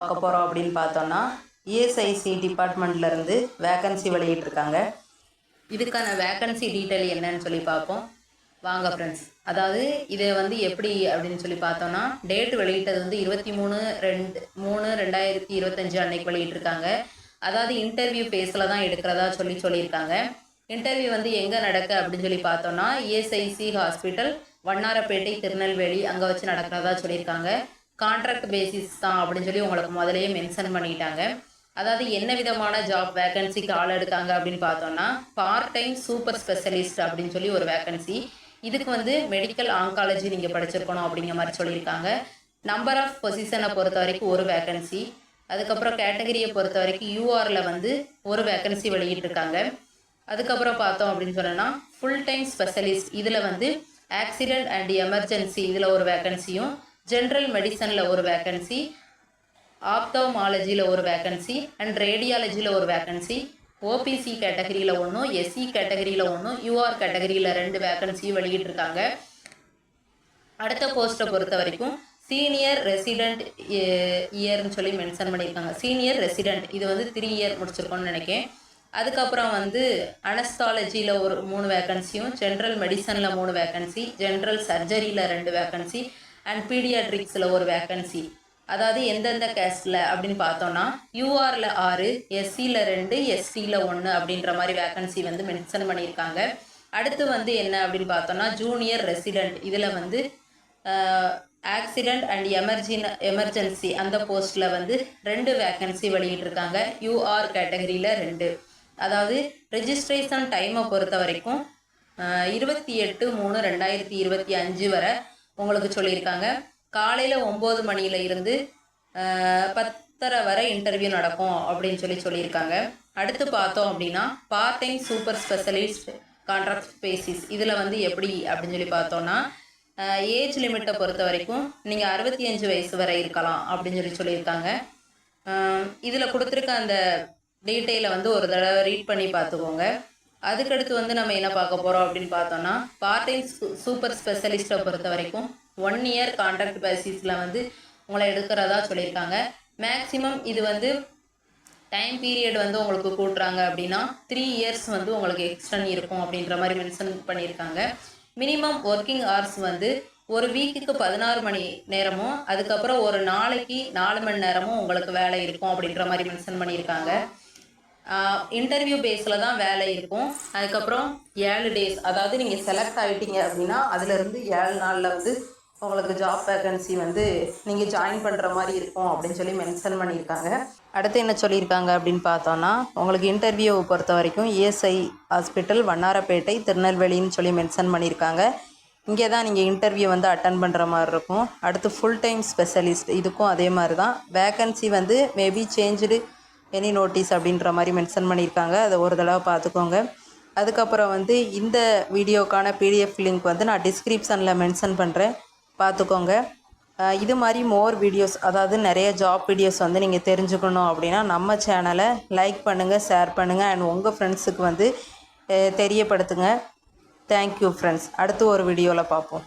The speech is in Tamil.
பார்க்க போகிறோம் அப்படின்னு பார்த்தோன்னா இஎஸ்ஐசி டிபார்ட்மெண்ட்லேருந்து வேக்கன்சி வெளியிட்ருக்காங்க இதுக்கான வேக்கன்சி டீட்டெயில் என்னன்னு சொல்லி பார்ப்போம். வாங்க ஃப்ரெண்ட்ஸ் அதாவது இதை வந்து எப்படி அப்படின்னு சொல்லி பார்த்தோன்னா டேட் வெளியிட்டது வந்து இருபத்தி மூணு ரெண்டு மூணு ரெண்டாயிரத்தி இருபத்தஞ்சு அன்னைக்கு வெளியிட்டிருக்காங்க. அதாவது இன்டர்வியூ ஃபேஸில் தான் எடுக்கிறதா சொல்லி சொல்லியிருக்காங்க. இன்டர்வியூ வந்து எங்கே நடக்க அப்படின்னு சொல்லி பார்த்தோன்னா இஎஸ்ஐசி ஹாஸ்பிட்டல் வண்ணாரப்பேட்டை திருநெல்வேலி அங்கே வச்சு நடக்கிறதா சொல்லியிருக்காங்க. கான்ட்ராக்ட் பேசிஸ் தான் அப்படின்னு சொல்லி உங்களுக்கு முதலேயே மென்ஷன் பண்ணிட்டாங்க. அதாவது என்ன விதமான ஜாப் வேகன்சிக்கு ஆள் எடுக்காங்க அப்படின்னு பார்த்தோம்னா பார்ட் டைம் சூப்பர் ஸ்பெஷலிஸ்ட் அப்படின்னு சொல்லி ஒரு வேகன்சி இதுக்கு வந்து மெடிக்கல் ஆங்காலஜி நீங்கள் படிச்சிருக்கணும் அப்படிங்கிற மாதிரி சொல்லியிருக்காங்க. நம்பர் ஆஃப் பொசிஷனை பொறுத்த வரைக்கும் ஒரு வேகன்சி அதுக்கப்புறம் கேட்டகரியை பொறுத்த வரைக்கும் யூஆரில் வந்து ஒரு வேகன்சி வெளியிட்டிருக்காங்க. அதுக்கப்புறம் பார்த்தோம் அப்படின்னு சொன்னோன்னா ஃபுல் டைம் ஸ்பெஷலிஸ்ட் இதில் வந்து ஆக்சிடென்ட் அண்ட் எமர்ஜென்சி இதில் ஒரு வேகன்சியும் ஜென்ரல் மெடிசனில் ஒரு வேக்கன்சி ஆப்தோமாலஜியில் ஒரு வேக்கன்சி அண்ட் ரேடியாலஜியில் ஒரு வேக்கன்சி ஓபிசி கேட்டகரியில் ஒன்றும் எஸ்சி கேட்டகரியில் ஒன்றும் யூஆர் கேட்டகரியில் ரெண்டு வேக்கன்சியும் வெளியிட்டிருக்காங்க. அடுத்த போஸ்ட்டை பொறுத்த வரைக்கும் சீனியர் ரெசிடெண்ட் இயர்னு சொல்லி மென்ஷன் பண்ணியிருக்காங்க. சீனியர் ரெசிடெண்ட் இது வந்து த்ரீ இயர் முடிச்சிருக்கோன்னு நினைக்கிறேன். அதுக்கப்புறம் வந்து அனஸ்தாலஜியில் ஒரு மூணு வேக்கன்சியும் ஜென்ரல் மெடிசனில் மூணு வேக்கன்சி ஜென்ரல் சர்ஜரியில் ரெண்டு வேக்கன்சி அண்ட் பீடியாட்ரிக்ஸில் ஒரு வேக்கன்சி அதாவது எந்தெந்த கேஸ்டில் அப்படின்னு பார்த்தோன்னா யூஆரில் ஆறு எஸ்சியில் ரெண்டு எஸ்சியில் ஒன்று அப்படின்ற மாதிரி வேகன்சி வந்து மென்ஷன் பண்ணியிருக்காங்க. அடுத்து வந்து என்ன அப்படின்னு பார்த்தோன்னா ஜூனியர் ரெசிடெண்ட் இதில் வந்து ஆக்சிடெண்ட் அண்ட் எமர்ஜின் எமர்ஜென்சி அந்த போஸ்ட்டில் வந்து ரெண்டு வேக்கன்சி வெளியிட்டிருக்காங்க. யூஆர் கேட்டகரியில் ரெண்டு. அதாவது ரெஜிஸ்ட்ரேஷன் டைமை பொறுத்த வரைக்கும் இருபத்தி எட்டு மூணு ரெண்டாயிரத்தி இருபத்தி அஞ்சு வரை உங்களுக்கு சொல்லியிருக்காங்க. காலையில் ஒம்பது மணியில் இருந்து பத்தரை வரை இன்டர்வியூ நடக்கும் அப்படின்னு சொல்லி சொல்லியிருக்காங்க. அடுத்து பார்த்தோம் அப்படின்னா part time super specialist contract basis இதில் வந்து எப்படி அப்படின்னு சொல்லி பார்த்தோன்னா ஏஜ் லிமிட்டை பொறுத்த வரைக்கும் நீங்கள் அறுபத்தி அஞ்சு வயசு வரை இருக்கலாம் அப்படின்னு சொல்லி சொல்லியிருக்காங்க. இதில் கொடுத்துருக்க அந்த டீட்டெயிலை வந்து ஒரு தடவை ரீட் பண்ணி பார்த்துக்கோங்க. அதுக்கடுத்து வந்து நம்ம என்ன பார்க்க போகிறோம் அப்படின்னு பார்த்தோம்னா பார்ட் டைம் சூப்பர் ஸ்பெஷலிஸ்ட்டை பொறுத்த வரைக்கும் ஒன் இயர் கான்ட்ராக்ட் பேசிஸில் வந்து உங்களை எடுக்கிறதா சொல்லியிருக்காங்க. மேக்ஸிமம் இது வந்து டைம் பீரியட் வந்து உங்களுக்கு கூட்டுறாங்க அப்படின்னா த்ரீ இயர்ஸ் வந்து உங்களுக்கு எக்ஸ்டன் இருக்கும் அப்படின்ற மாதிரி மென்ஷன் பண்ணியிருக்காங்க. மினிமம் ஒர்க்கிங் ஹவர்ஸ் வந்து ஒரு வீக்குக்கு பதினாறு மணி நேரமும் அதுக்கப்புறம் ஒரு நாளைக்கு நாலு மணி நேரமும் உங்களுக்கு வேலை இருக்கும் அப்படின்ற மாதிரி மென்ஷன் பண்ணியிருக்காங்க. இன்டர்வியூ பேஸில் தான் வேலை இருக்கும். அதுக்கப்புறம் ஏழு டேஸ் அதாவது நீங்கள் செலக்ட் ஆகிட்டீங்க அப்படின்னா அதுலேருந்து ஏழு நாளில் வந்து உங்களுக்கு ஜாப் வேகன்சி வந்து நீங்கள் ஜாயின் பண்ணுற மாதிரி இருக்கும் அப்படின்னு சொல்லி மென்ஷன் பண்ணியிருக்காங்க. அடுத்து என்ன சொல்லியிருக்காங்க அப்படின்னு பார்த்தோன்னா உங்களுக்கு இன்டர்வியூவை பொறுத்த வரைக்கும் இஎஸ்ஐ ஹாஸ்பிட்டல் வண்ணாரப்பேட்டை திருநெல்வேலின்னு சொல்லி மென்ஷன் பண்ணியிருக்காங்க. இங்கே தான் நீங்கள் இன்டர்வியூ வந்து அட்டன் பண்ணுற மாதிரி இருக்கும். அடுத்து ஃபுல் டைம் ஸ்பெஷலிஸ்ட் இதுக்கும் அதே மாதிரி தான். வேக்கன்சி வந்து மேபி சேஞ்சு எனி நோட்டீஸ் அப்படின்ற மாதிரி மென்ஷன் பண்ணியிருக்காங்க. அதை ஒரு தடவை பார்த்துக்கோங்க. அதுக்கப்புறம் வந்து இந்த வீடியோக்கான பிடிஎஃப் லிங்க் வந்து நான் டிஸ்கிரிப்ஷனில் மென்ஷன் பண்ணுறேன் பார்த்துக்கோங்க. இது மாதிரி மோர் வீடியோஸ் அதாவது நிறைய ஜாப் வீடியோஸ் வந்து நீங்கள் தெரிஞ்சுக்கணும் அப்படின்னா நம்ம சேனலை லைக் பண்ணுங்கள் ஷேர் பண்ணுங்கள் அண்ட் உங்கள் ஃப்ரெண்ட்ஸுக்கு வந்து தெரியப்படுத்துங்க. தேங்க்யூ ஃப்ரெண்ட்ஸ் அடுத்து ஒரு வீடியோவில் பார்ப்போம்.